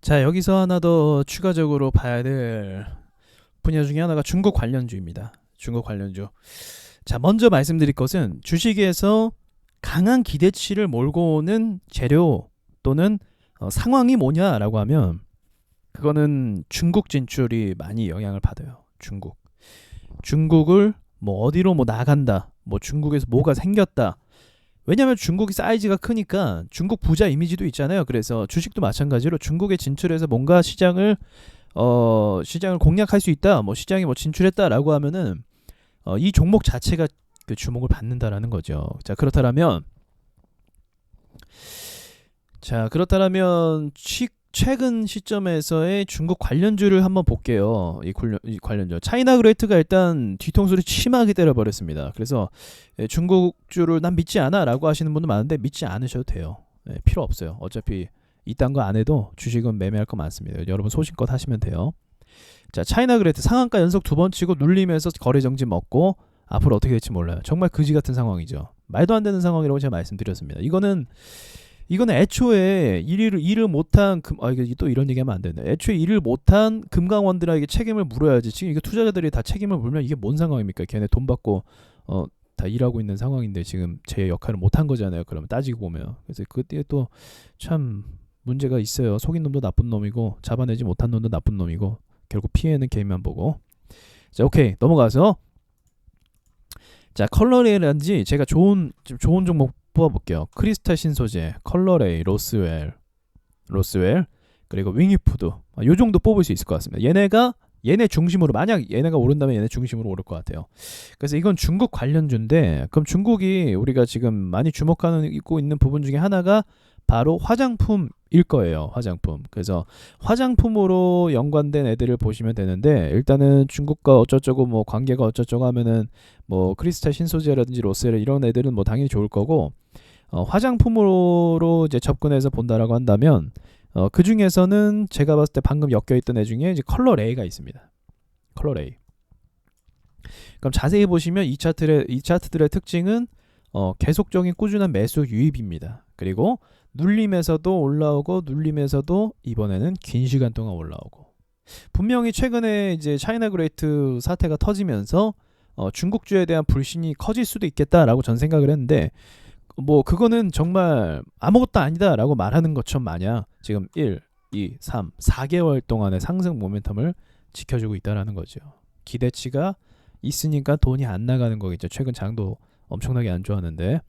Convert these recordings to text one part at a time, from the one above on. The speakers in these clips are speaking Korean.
자, 여기서 하나 더 추가적으로 봐야 될 분야 중에 하나가 중국 관련주입니다. 중국 관련주. 자, 먼저 말씀드릴 것은 주식에서 강한 기대치를 몰고 오는 재료 또는 어, 상황이 뭐냐라고 하면 그거는 중국 진출이 많이 영향을 받아요. 중국. 중국을 뭐 어디로 뭐 나간다. 뭐 중국에서 뭐가 생겼다. 왜냐하면 중국이 사이즈가 크니까 중국 부자 이미지도 있잖아요. 그래서 주식도 마찬가지로 중국에 진출해서 뭔가 시장을 어 시장을 공략할 수 있다. 뭐 시장에 뭐 진출했다라고 하면은 어, 이 종목 자체가 그 주목을 받는다라는 거죠. 자 그렇다면 자 그렇다면 취, 최근 시점에서의 중국 관련주를 한번 볼게요. 이 관련 이 관련주 차이나 그레이트가 일단 뒤통수를 심하게 때려버렸습니다. 그래서 예, 중국주를 난 믿지 않아 라고 하시는 분도 많은데 믿지 않으셔도 돼요. 예, 필요 없어요. 어차피 이딴 거 안 해도 주식은 매매할 거 많습니다. 여러분 소신껏 하시면 돼요. 자 차이나 그레이트 상한가 연속 두 번 치고 눌리면서 거래 정지 먹고 앞으로 어떻게 될지 몰라요. 정말 그지 같은 상황이죠. 말도 안 되는 상황이라고 제가 말씀드렸습니다. 이거는 이거는 애초에 일을 일을 못한 금, 아 이게 또 이런 얘기하면 안 되네. 애초에 일을 못한 금강원들에게 책임을 물어야지. 지금 이게 투자자들이 다 책임을 물면 이게 뭔 상황입니까? 걔네 돈 받고 어 다 일하고 있는 상황인데 지금 제 역할을 못한 거잖아요. 그러면 따지고 보면 그래서 그때 또 참 문제가 있어요. 속인 놈도 나쁜 놈이고 잡아내지 못한 놈도 나쁜 놈이고 결국 피해는 개인만 보고 자 오케이 넘어가서 자 컬러레이라든지 제가 좋은 좀 좋은 종목 뽑아볼게요. 크리스탈 신소재, 컬러레이, 로스웰, 로스웰 그리고 윙이푸드 아, 요 정도 뽑을 수 있을 것 같습니다. 얘네가 얘네 중심으로 만약 얘네가 오른다면 얘네 중심으로 오를 것 같아요. 그래서 이건 중국 관련주인데 그럼 중국이 우리가 지금 많이 주목하고 있는 부분 중에 하나가 바로 화장품 일 거예요. 화장품. 그래서 화장품으로 연관된 애들을 보시면 되는데 일단은 중국과 어쩌저고 뭐 관계가 어쩌저고 하면은 뭐 크리스탈 신소재라든지 로셀 이런 애들은 뭐 당연히 좋을 거고 어, 화장품으로 이제 접근해서 본다라고 한다면 어, 그 중에서는 제가 봤을 때 방금 엮여 있던 애 중에 이제 컬러 레이가 있습니다. 컬러 레이. 그럼 자세히 보시면 이 차트의 이 차트들의 특징은 어, 계속적인 꾸준한 매수 유입입니다. 그리고 눌림에서도 올라오고 눌림에서도 이번에는 긴 시간 동안 올라오고 분명히 최근에 이제 차이나 그레이트 사태가 터지면서 어, 중국주에 대한 불신이 커질 수도 있겠다라고 전 생각을 했는데 뭐 그거는 정말 아무것도 아니다라고 말하는 것처럼 마냥 지금 1, 2, 3, 4개월 동안의 상승 모멘텀을 지켜주고 있다라는 거죠. 기대치가 있으니까 돈이 안 나가는 거겠죠. 최근 장도 엄청나게 안 좋았는데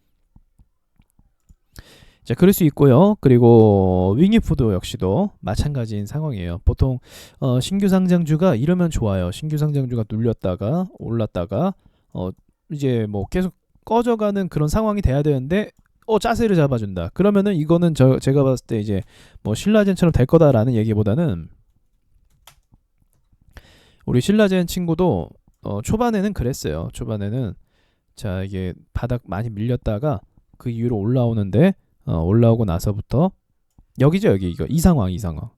자, 그럴 수 있고요. 그리고 윙이푸드 역시도 마찬가지인 상황이에요. 보통 어, 신규 상장주가 이러면 좋아요. 신규 상장주가 눌렸다가 올랐다가 어, 이제 뭐 계속 꺼져가는 그런 상황이 돼야 되는데 어 짜세를 잡아준다. 그러면은 이거는 저 제가 봤을 때 이제 뭐 신라젠처럼 될 거다라는 얘기보다는 우리 신라젠 친구도 어, 초반에는 그랬어요. 초반에는 자 이게 바닥 많이 밀렸다가 그 이후로 올라오는데 어, 올라오고 나서부터 여기죠 여기 이거. 이 상황 이 상황.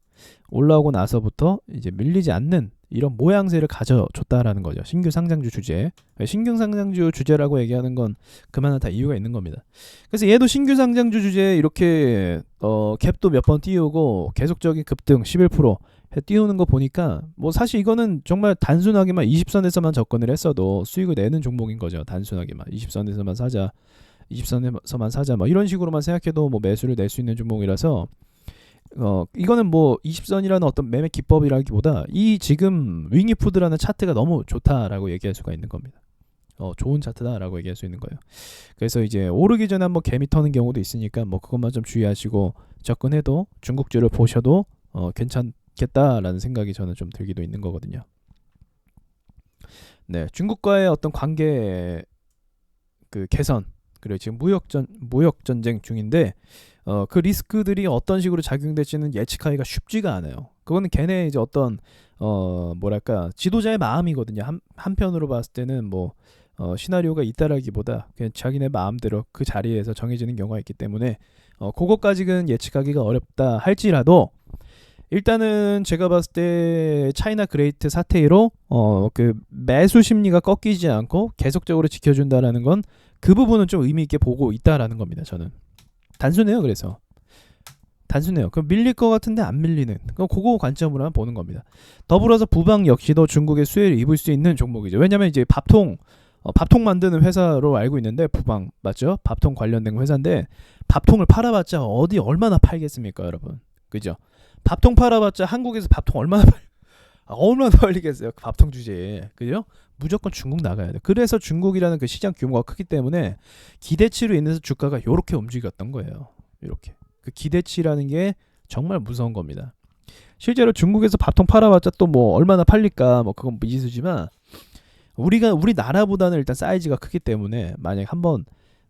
올라오고 나서부터 이제 밀리지 않는 이런 모양새를 가져줬다라는 거죠. 신규 상장주 주제. 신규 상장주 주제라고 얘기하는 건 그만한 다 이유가 있는 겁니다. 그래서 얘도 신규 상장주 주제 이렇게 어 갭도 몇 번 띄우고 계속적인 급등 11%해 띄우는 거 보니까 뭐 사실 이거는 정말 단순하게만 20선에서만 접근을 했어도 수익을 내는 종목인 거죠. 단순하게만. 20선에서만 사자 20선에서만 사자 뭐 이런 식으로만 생각해도 뭐 매수를 낼 수 있는 종목이라서 어 이거는 뭐 20선이라는 어떤 매매 기법이라기보다 이 지금 윙이푸드라는 차트가 너무 좋다라고 얘기할 수가 있는 겁니다. 어 좋은 차트다라고 얘기할 수 있는 거예요. 그래서 이제 오르기 전에 한번 개미 터는 경우도 있으니까 뭐 그것만 좀 주의하시고 접근해도 중국주를 보셔도 어 괜찮겠다라는 생각이 저는 좀 들기도 있는 거거든요. 네, 중국과의 어떤 관계 그 개선 그리고 지금 무역전 무역 전쟁 중인데 어, 그 리스크들이 어떤 식으로 작용될지는 예측하기가 쉽지가 않아요. 그거는 걔네 이제 어떤 어 뭐랄까 지도자의 마음이거든요. 한 한편으로 봤을 때는 뭐 어, 시나리오가 있다라기보다 그냥 자기네 마음대로 그 자리에서 정해지는 경우가 있기 때문에 어, 그것까지는 예측하기가 어렵다 할지라도 일단은 제가 봤을 때 차이나 그레이트 사태로 어 그 매수 심리가 꺾이지 않고 계속적으로 지켜준다라는 건 그 부분은 좀 의미 있게 보고 있다라는 겁니다. 저는 단순해요. 그래서 단순해요. 그 밀릴 것 같은데 안 밀리는. 그 그거 관점으로 만 보는 겁니다. 더불어서 부방 역시도 중국의 수혜를 입을 수 있는 종목이죠. 왜냐면 이제 밥통 어, 밥통 만드는 회사로 알고 있는데 부방 맞죠? 밥통 관련된 회사인데 밥통을 팔아봤자 어디 얼마나 팔겠습니까, 여러분? 그죠? 밥통 팔아봤자 한국에서 밥통 얼마나 팔 아, 얼마나 팔리겠어요, 그 밥통 주제에 그죠? 무조건 중국 나가야 돼. 그래서 중국이라는 그 시장 규모가 크기 때문에 기대치로 인해서 주가가 이렇게 움직였던 거예요. 이렇게 그 기대치라는 게 정말 무서운 겁니다. 실제로 중국에서 밥통 팔아봤자 또 뭐 얼마나 팔릴까 뭐 그건 미지수지만 우리가 우리 나라보다는 일단 사이즈가 크기 때문에 만약 한번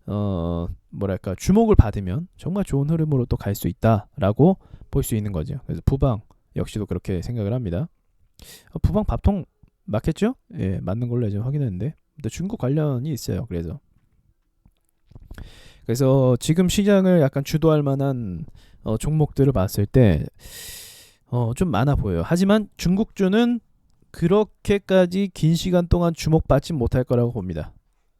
어 뭐랄까 주목을 받으면 정말 좋은 흐름으로 또 갈 수 있다라고 볼 수 있는 거죠. 그래서 부방 역시도 그렇게 생각을 합니다. 어, 부방 밥통 맞겠죠? 예, 맞는 걸로 이제 확인했는데 근데 중국 관련이 있어요. 그래서 그래서 지금 시장을 약간 주도할 만한 어, 종목들을 봤을 때 어, 좀 많아 보여요. 하지만 중국주는 그렇게까지 긴 시간 동안 주목받지 못할 거라고 봅니다.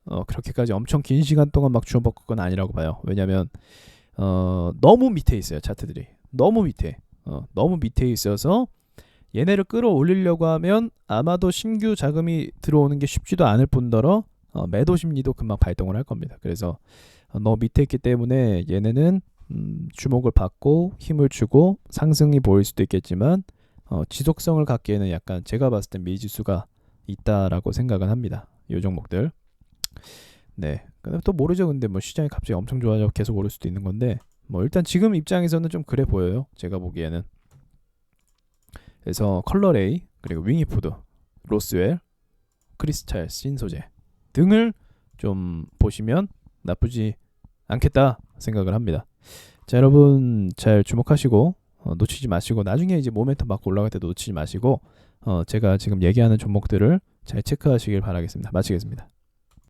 어, 그렇게까지 엄청 긴 시간 동안 막 주목받을 건 아니라고 봐요. 왜냐면 어, 너무 밑에 있어요. 차트들이. 너무 밑에. 어, 너무 밑에 있어서 얘네를 끌어올리려고 하면 아마도 신규 자금이 들어오는 게 쉽지도 않을 뿐더러 어, 매도 심리도 금방 발동을 할 겁니다. 그래서 어, 너무 밑에 있기 때문에 얘네는 음, 주목을 받고 힘을 주고 상승이 보일 수도 있겠지만 어, 지속성을 갖기에는 약간 제가 봤을 때 미지수가 있다라고 생각은 합니다. 이 종목들. 네. 근데 또 모르죠. 근데 뭐 시장이 갑자기 엄청 좋아져 계속 오를 수도 있는 건데 뭐 일단 지금 입장에서는 좀 그래 보여요. 제가 보기에는. 그래서 컬러레이 그리고 윙이푸드, 로스웰, 크리스탈 신소재 등을 좀 보시면 나쁘지 않겠다 생각을 합니다. 자 여러분 잘 주목하시고 어, 놓치지 마시고 나중에 이제 모멘텀 받고 올라갈 때 놓치지 마시고 어, 제가 지금 얘기하는 종목들을 잘 체크하시길 바라겠습니다. 마치겠습니다.